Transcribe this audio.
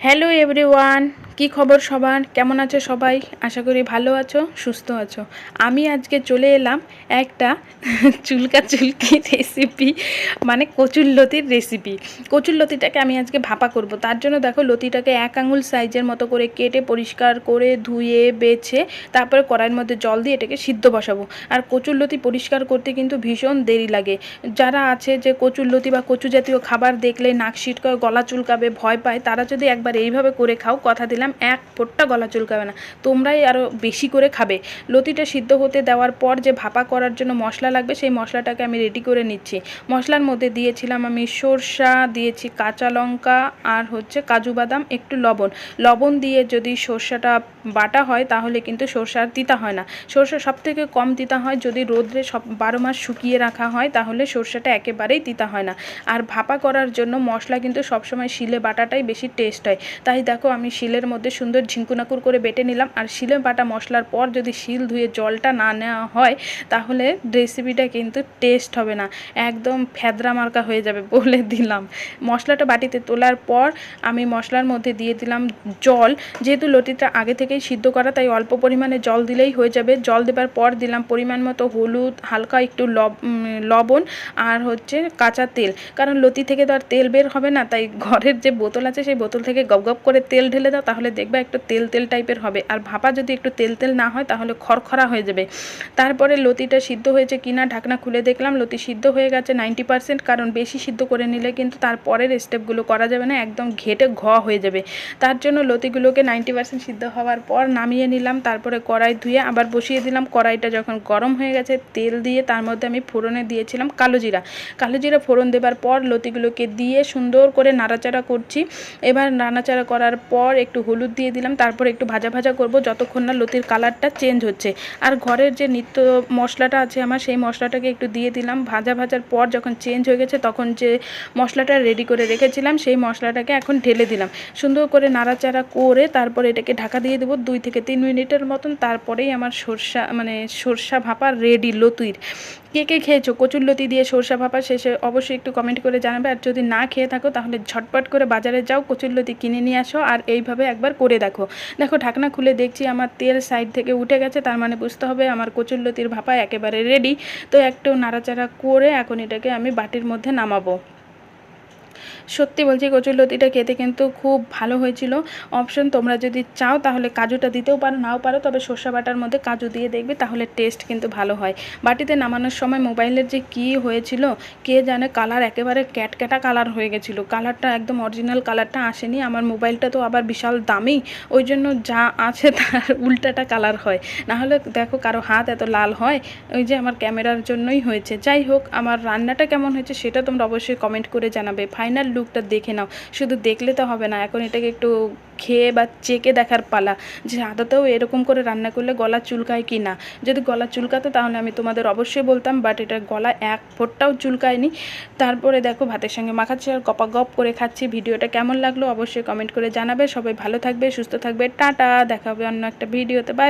Hello everyone কি খবর সবার? কেমন আছো সবাই? আশা করি ভালো আছো, সুস্থ আছো। আমি আজকে চলে এলাম একটা চুলকা চুলকি রেসিপি মানে কচুরলতির রেসিপি কচুরলতিটাকে আমি আজকে ভাপা করব। তার জন্য দেখো লতিটাকে এক আঙুল সাইজের মতো করে কেটে পরিষ্কার করে ধুয়ে, বেছে, তারপরে কড়াইয়ের মধ্যে জল দিয়ে এটাকে সিদ্ধ বসাবো। আর কচুরলতি পরিষ্কার করতে কিন্তু ভীষণ দেরি লাগে। যারা আছে যে কচুরলতি বা কচু জাতীয় খাবার দেখলে নাক সিটকায়, গলা চুলকাবে, ভয় পায়, তারা যদি একবার এইভাবে করে খাও, কথা দিলাম এক ফোঁটটা গলা চুলকাবে না। তোমরাই আরও বেশি করে খাবে। লতিটা সিদ্ধ হতে দেওয়ার পর যে ভাপা করার জন্য মশলা লাগবে, সেই মশলাটাকে আমি রেডি করে নিচ্ছি। মশলার মধ্যে দিয়েছিলাম আমি সরষা, দিয়েছি কাঁচা লঙ্কা আর হচ্ছে কাজু বাদাম, একটু লবণ। লবণ দিয়ে যদি সর্ষাটা বাটা হয়, তাহলে কিন্তু সর্ষা আর তিতা হয় না। সর্ষা সব থেকে কম তিতা হয়, যদি রোদ্রে সব বারো মাস শুকিয়ে রাখা হয়, তাহলে সর্ষাটা একেবারেই তিতা হয় না। আর ভাপা করার জন্য মশলা কিন্তু সবসময় শিলে বাটাটাই বেশি টেস্ট হয়। তাই দেখো, আমি শিলের মধ্যে সুন্দর ঝিঙ্কুনাকুর করে বেটে নিলাম। আর শিলে বাটা মশলার পর যদি শিল ধুয়ে জলটা না নেওয়া হয়, তাহলে রেসিপিটা কিন্তু টেস্ট হবে না। একদম ফ্যাদরা মার্কা হয়ে যাবে বলে দিলাম। মশলাটা বাটিতে তোলার পর আমি মশলার মধ্যে দিয়ে দিলাম জল। যেহেতু লতিটা আগে থেকেই সিদ্ধ করা, তাই অল্প পরিমাণে জল দিলেই হয়ে যাবে। জল দেবার পর দিলাম পরিমাণ মতো হলুদ, হালকা একটু লব- লবণ আর হচ্ছে কাঁচা তেল। কারণ লতি থেকে তো আর তেল বের হবে না, তাই ঘরের যে বোতল আছে, সেই বোতল থেকে গপ গপ করে তেল ঢেলে দাও, তাহলে দেখবে একটু তেল তেল টাইপের হবে। আর ভাপা যদি একটু তেল তেল না হয়, তাহলে খরখরা হয়ে যাবে। তারপরে লতিটা সিদ্ধ হয়েছে কিনা ঢাকনা খুলে দেখলাম, লতি সিদ্ধ হয়ে গেছে নাইনটি পার্সেন্ট কারণ বেশি সিদ্ধ করে নিলে কিন্তু তারপরের স্টেপগুলো করা যাবে না, একদম ঘেটে ঘ হয়ে যাবে। তার জন্য লতিগুলোকে নাইনটি পার্সেন্ট সিদ্ধ হওয়ার পর নামিয়ে নিলাম, তারপরে কড়াই ধুয়ে আবার বসিয়ে দিলাম। কড়াইটা যখন গরম হয়ে গেছে, তেল দিয়ে তার মধ্যে আমি ফোড়নে দিয়েছিলাম কালো জিরা। কালো জিরা ফোড়ন দেবার পর লতিগুলোকে দিয়ে সুন্দর করে নাড়াচাড়া করছি। এবার নাড়াচাড়া করার পর একটু হলুদ দিয়ে দিলাম, তারপর একটু ভাজা ভাজা করব, যতক্ষণ না লতির কালারটা চেঞ্জ হচ্ছে। আর ঘরের যে নিত্য মশলাটা আছে আমার, সেই মশলাটাকে একটু দিয়ে দিলাম। ভাজা ভাজার পর যখন চেঞ্জ হয়ে গেছে, তখন যে মশলাটা রেডি করে রেখেছিলাম, সেই মশলাটাকে এখন ঢেলে দিলাম। সুন্দর করে নাড়াচাড়া করে তারপর এটাকে ঢাকা দিয়ে দেবো দুই থেকে তিন মিনিটের মতন। তারপরেই আমার সরষা মানে সরষা ভাপা রেডি লতুইর কে কে খেয়েছো? কচুর লতি দিয়ে সরষা ভাপা শেষে অবশ্যই একটু কমেন্ট করে জানাবে। আর যদি না খেয়ে থাকো, তাহলে ঝটপট করে বাজারে যাও কচুর লতি কিনে নিয়ে আসো আর এইভাবে একবার করে দেখো। দেখো, ঢাকনা খুলে দেখছি আমার তেল সাইড থেকে উঠে গেছে, তার মানে বুঝতে হবে আমার কচুর লতির ভাপা একেবারে রেডি তো একটু নাড়াচাড়া করে এখন এটাকে আমি বাটির মধ্যে নামাবো। সত্যি বলছি কচুরলতিটা খেতে কিন্তু খুব ভালো হয়েছিল। অপশন তোমরা যদি চাও তাহলে কাজুটা দিতেও পারো, নাও পারো, তবে সর্ষে বাটার মধ্যে কাজু দিয়ে দেখবে তাহলে টেস্ট কিন্তু ভালো হয়। বাটিতে নামানোর সময় মোবাইলের যে কি হয়েছিল, কে জানে কালার একেবারে ক্যাটক্যাটা কালার হয়ে গেছিল। কালারটা একদম অরিজিনাল কালারটা আসেনি, আমার মোবাইলটা তো আবার বিশাল দামি, ওই জন্য যা আছে তার উল্টাটা কালার হয়। নাহলে দেখো কারও হাত এত লাল হয়, ওই যে আমার ক্যামেরার জন্যই হয়েছে। যাই হোক, আমার রান্নাটা কেমন হয়েছে সেটা তোমরা অবশ্যই কমেন্ট করে জানাবে। ফাইনাল লুকটা দেখে নাও। শুধু দেখলে তো হবে না, এখন এটাকে একটু খেয়ে বা চেকে দেখার পালা যে আদাতেও এরকম করে রান্না করলে গলা চুলকায় কি না। যদি গলা চুলকাতো তাহলে আমি তোমাদের অবশ্যই বলতাম বাট এটা গলা এক ফোঁটটাও চুলকায়নি। তারপরে দেখো ভাতের সঙ্গে মাখাচ্ছি আর গপা গপ করে খাচ্ছি। ভিডিওটা কেমন লাগল অবশ্যই কমেন্ট করে জানাবে। সবাই ভালো থাকবে, সুস্থ থাকবে। টাটা, দেখা হবে অন্য একটা ভিডিওতে। বাই